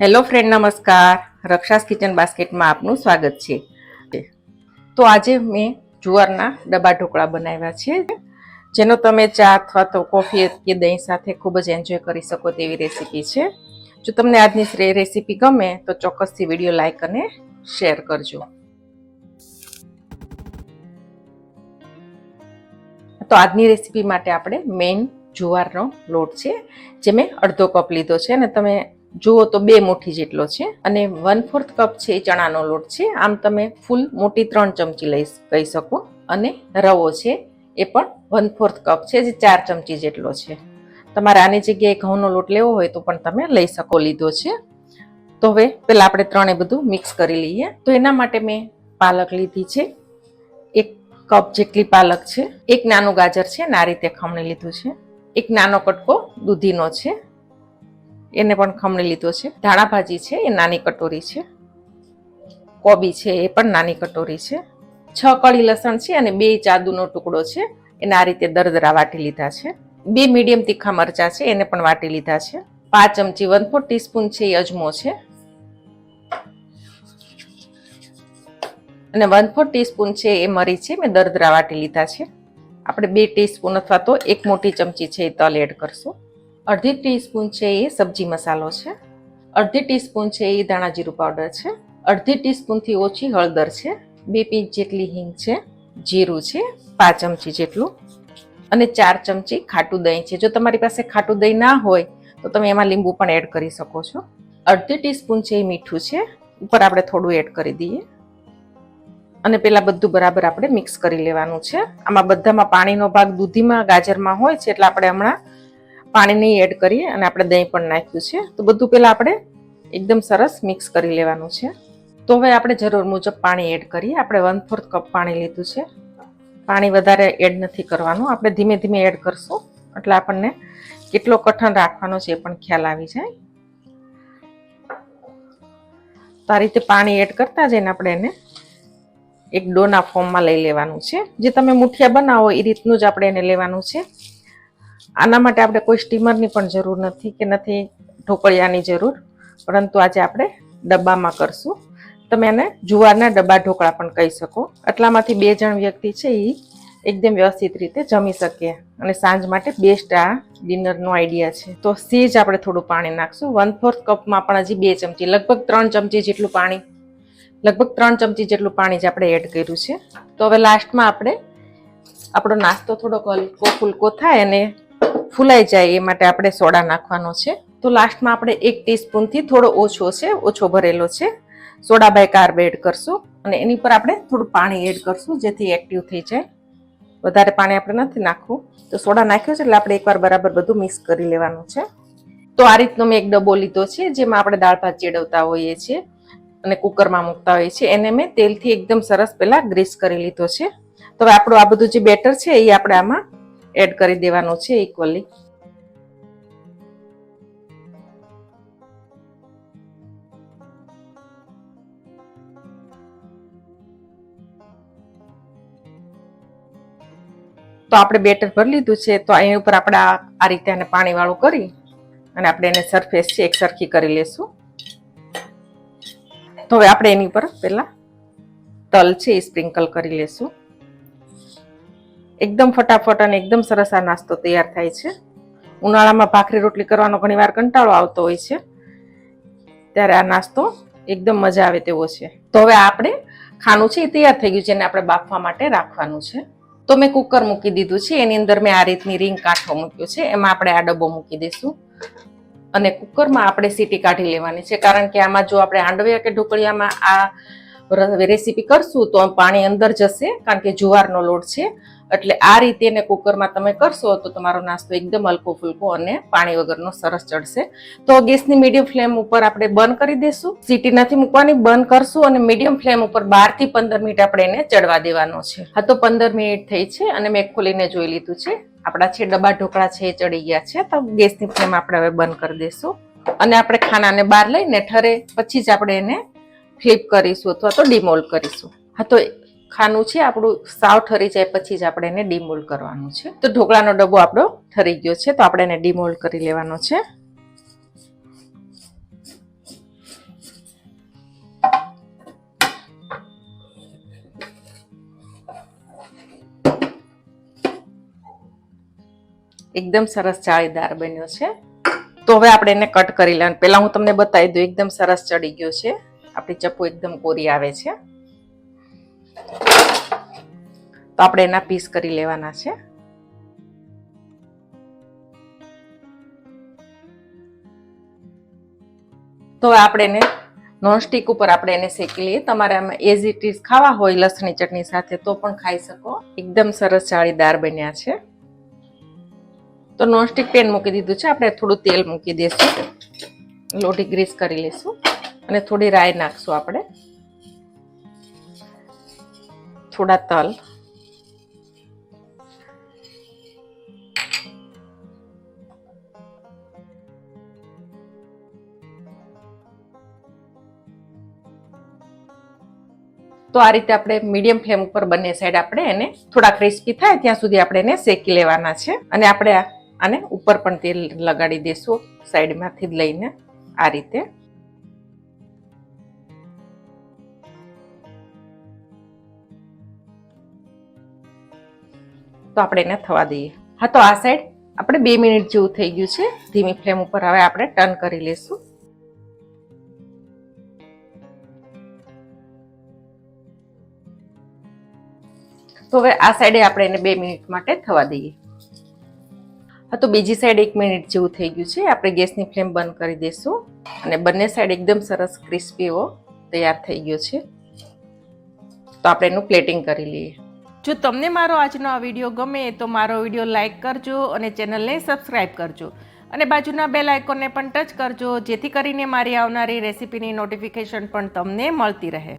Hello friend, નમસ્કાર. રક્ષાસ kitchen બાસ્કેટમાં આપનું સ્વાગત છે. તો આજે મેં જુવારના ડબ્બા ઢોકળા બનાવ્યા છે, જેનો તમે ચા અથવા તો કોફી કે દહીં સાથે ખૂબ જ એન્જોય કરી શકો તેવી રેસીપી છે. જો તમને આજની રેસીપી ગમે, તો ચોક્કસથી વીડિયો લાઇક અને શેર કરજો. તો આજની રેસીપી માટે આપણે મેઇન જુવારનો લોટ છે, જે મેં અડધો કપ લીધો છે અને તમે જુઓ તો બે મુઠ્ઠી જેટલો છે અને વન ફોર્થ કપ છે એ ચણાનો લોટ છે. આમ તમે ફૂલ મોટી ત્રણ ચમચી લઈ કહી શકો. અને રવો છે એ પણ વન ફોર્થ કપ છે જે ચાર ચમચી જેટલો છે. તમારે આની જગ્યાએ ઘઉંનો લોટ લેવો હોય તો પણ તમે લઈ શકો લીધો છે. તો હવે પહેલાં આપણે ત્રણે બધું મિક્સ કરી લઈએ. તો એના માટે મેં પાલક લીધી છે. એક કપ જેટલી પાલક છે. એક નાનું ગાજર છે. ને આ રીતે ખમણી લીધું છે. એક નાનો કટકો દૂધીનો છે. એને પણ ખમણી લીધો છે. ધાણા ભાજી છે, એ નાની કટોરી છે. કોબી છે, એ પણ નાની કટોરી છે. છ કળી લસણ છે અને બે ચાદુનો ટુકડો છે. એને આ રીતે દરદરા વાટી લીધા છે. બે મીડિયમ તીખા મરચાં છે, એને પણ વાટી લીધા છે. પાંચ ચમચી વન ટીસ્પૂન છે, એ અજમો છે. અને વન ફોર ટીસ્પૂન છે, એ મરી છે, મેં દરદરા વાટી લીધા છે. આપણે બે ટીસ્પૂન અથવા તો એક મોટી ચમચી છે, એ તલ એડ કરશું. અડધી ટીસ્પૂન છે એ સબ્જી મસાલો છે. અડધી ટીસ્પૂન છે એ ધાણા જીરું પાવડર છે. અડધી ટીસ્પૂનથી ઓછી હળદર છે. બે પીંચ જેટલી હિંગ છે. જીરું છે. પાંચ ચમચી જેટલું. અને ચાર ચમચી ખાટું દહીં છે. જો તમારી પાસે ખાટું દહીં ના હોય, તો તમે એમાં લીંબુ પણ એડ કરી શકો છો. અડધી ટીસ્પૂન છે એ મીઠું છે. ઉપર આપણે થોડું એડ કરી દઈએ. અને પેલા બધું બરાબર આપણે મિક્સ કરી લેવાનું છે. આમાં બધામાં પાણીનો ભાગ દૂધીમાં, ગાજરમાં હોય છે, એટલે આપણે હમણાં પાણી નહીં એડ કરીએ અને આપણે દહીં પણ નાખ્યું છે. તો બધું પહેલાં આપણે એકદમ સરસ મિક્સ કરી લેવાનું છે. તો હવે આપણે જરૂર મુજબ પાણી એડ કરીએ. આપણે વન ફોર્થ કપ પાણી લીધું છે. પાણી વધારે એડ નથી કરવાનું. આપણે ધીમે ધીમે એડ કરશું. એટલે આપણને કેટલો કઠણ રાખવાનો છે એ પણ ખ્યાલ આવી જાય. તો આ રીતે પાણી એડ કરતા જઈને આપણે એને એક ડોના ફોર્મમાં લઈ લેવાનું છે. જે તમે મુઠિયા બનાવો એ રીતનું જ આપણે એને લેવાનું છે. આના માટે આપણે કોઈ સ્ટીમરની પણ જરૂર નથી કે નથી ઢોકળિયાની જરૂર. પરંતુ આજે આપણે ડબ્બામાં કરશું. તમે એને જુવારના ડબ્બા ઢોકળા પણ કહી શકો. એટલામાંથી બે જણ વ્યક્તિ છે એ એકદમ વ્યવસ્થિત રીતે જમી શકીએ. અને સાંજ માટે બેસ્ટ આ ડિનરનો આઈડિયા છે. તો સેજ આપણે થોડું પાણી નાખશું. વન ફોર્થ કપમાં પણ હજી બે ચમચી, લગભગ ત્રણ ચમચી જેટલું પાણી, લગભગ ત્રણ ચમચી જેટલું પાણી જ આપણે એડ કર્યું છે. તો હવે લાસ્ટમાં આપણે આપણો નાસ્તો થોડોક હલકો ફૂલકો થાય અને ફૂલાઈ જાય એ માટે આપણે સોડા નાખવાનો છે. તો લાસ્ટમાં આપણે એક ટીસ્પૂનથી થોડો ઓછો છે, ઓછો ભરેલો છે. સોડા બાય કાર્બ એડ કરશું અને એની પર આપણે થોડું પાણી એડ કરશું જેથી એક્ટિવ થઈ જાય. વધારે પાણી આપણે નથી નાખવું. તો સોડા નાખ્યો છે એટલે આપણે એકવાર બરાબર બધું મિક્સ કરી લેવાનું છે. તો આ રીતનો મેં એક ડબ્બો લીધો છે, જેમાં આપણે દાળ ભાત ચેડવતા હોઈએ છીએ અને કુકરમાં મૂકતા હોઈએ છીએ. એને મેં તેલથી એકદમ સરસ પહેલાં ગ્રીસ કરી લીધો છે. તો હવે આપણું આ બધું જે બેટર છે એ આપણે આમાં એડ કરી દેવાનું છે ઇક્વલી તો આપણે બેટર ભરી લીધું છે, તો એની ઉપર આપણે આ રીતે એને પાણીવાળું કરી અને આપણે એને સરફેસ છે, એક સરખી કરી લેશું. તો હવે આપણે એની ઉપર પહેલાં તલ છે એ સ્પ્રિંકલ કરી લેશું. એકદમ ફટાફટ અને એકદમ સરસ આ નાસ્તો તૈયાર થાય છે. ઉનાળામાં ભાખરી રોટલી કરવાનો ઘણીવાર કંટાળો આવતો હોય છે. ત્યારે આ નાસ્તો એકદમ મજા આવે તેવો છે. તો હવે આપણે ખાનું છે એ તૈયાર થઈ ગયું છે એને આપણે બાફવા માટે રાખવાનું છે. તો મેં કુકર મૂકી દીધું છે. એની અંદર મેં આ રીતની રીંગ કાંઠો મૂક્યો છે. એમાં આપણે આ ડબ્બો મૂકી દઈશું. અને કુકરમાં આપણે સીટી કાઢી લેવાની છે. કારણ કે આમાં જો આપણે હાંડવે કે ઢોકળિયામાં આ રેસીપી કરશું તો પાણી અંદર જશે. કારણ કે જુવારનો લોટ છે. એટલે આ રીતે એને કુકરમાં તમે કરશો તો તમારો નાસ્તો એકદમ હલકો ફૂલકો અને પાણી વગરનો સરસ ચડશે. તો ગેસની મીડિયમ ફ્લેમ ઉપર આપણે બંધ કરી દઈશું સીટી નથી મૂકવાની, બંધ કરશું અને મીડિયમ ફ્લેમ ઉપર બારથી પંદર મિનિટ આપણે એને ચડવા દેવાનો છે. હા, તો પંદર મિનિટ થઈ છે અને મેં ખોલીને જોઈ લીધું છે. આપણા છે ડબ્બા ઢોકળા છે એ ચડી ગયા છે. તો ગેસની ફ્લેમ આપણે હવે બંધ કરી દઈશું અને આપણે ખાનાને બહાર લઈને ઠરે, પછી જ આપણે એને ફ્લિપ કરીશું અથવા તો ડિમોલ્ડ કરીશું. હા, તો ખાનું છે, આપણું સાવ ઠરી જાય પછી જ આપણે એને ડીમોલ કરવાનું છે. તો ઢોકળાનો ડબ્બો આપણો ઠરી ગયો છે, તો આપણે એને ડીમોલ કરી લેવાનો છે. એકદમ સરસ જાળીદાર બન્યો છે. તો હવે આપણે એને કટ કરી લેવાનું. પહેલાં હું તમને બતાવી દઉં, એકદમ સરસ ચડી ગયો છે. આપણી ચપ્પુ એકદમ કોરી આવે છે. તો આપણે એના પીસ કરી લેવાના છે. તો આપણે એને નોનસ્ટિક ઉપર આપણે એને શેકી લઈએ. તમારે આમ એઝ ઇટ ઇઝ ખાવા હોય લસણની ચટણી સાથે તો પણ ખાઈ શકો. એકદમ સરસ જાળીદાર બન્યા છે. તો નોનસ્ટિક પેન મૂકી દીધું છે. આપણે થોડું તેલ મૂકી દઈશું લોટી ગ્રીસ કરી લઈશું. અને થોડી રાઈ નાખશું આપણે. થોડા તલ. તો આ રીતે આપણે મીડિયમ ફ્લેમ ઉપર બંને સાઈડ આપણે એને થોડા ક્રિસ્પી થાય ત્યાં સુધી આપણે એને શેકી લેવાના છે. અને આપણે આને ઉપર પણ તેલ લગાડી દઈશું સાઈડમાંથી જ લઈને આ રીતે. તો આપણે એને થવા દઈએ. હા, તો આ સાઈડ આપણે બે મિનિટ જેવું થઈ ગયું છે. ધીમી ફ્લેમ ઉપર હવે આપણે ટર્ન કરી લેશું તો હવે આ સાઈડે આપણે એને બે મિનિટ માટે થવા દઈએ. હા, તો બીજી સાઈડ એક મિનિટ જેવું થઈ ગયું છે. આપણે ગેસની ફ્લેમ બંધ કરી દઈશું. અને બંને સાઈડ એકદમ સરસ ક્રિસ્પી એવો તૈયાર થઈ ગયો છે. તો આપણે એનું પ્લેટિંગ કરી લઈએ. જો તમને મારો આજનો આ વીડિયો ગમે તો મારો વીડિયો લાઇક કરજો અને ચેનલને સબસ્ક્રાઈબ કરજો. અને બાજુના બેલ આઇકોનને પણ ટચ કરજો, જેથી કરીને મારી આવનારી રેસિપીની નોટિફિકેશન પણ તમને મળતી રહે.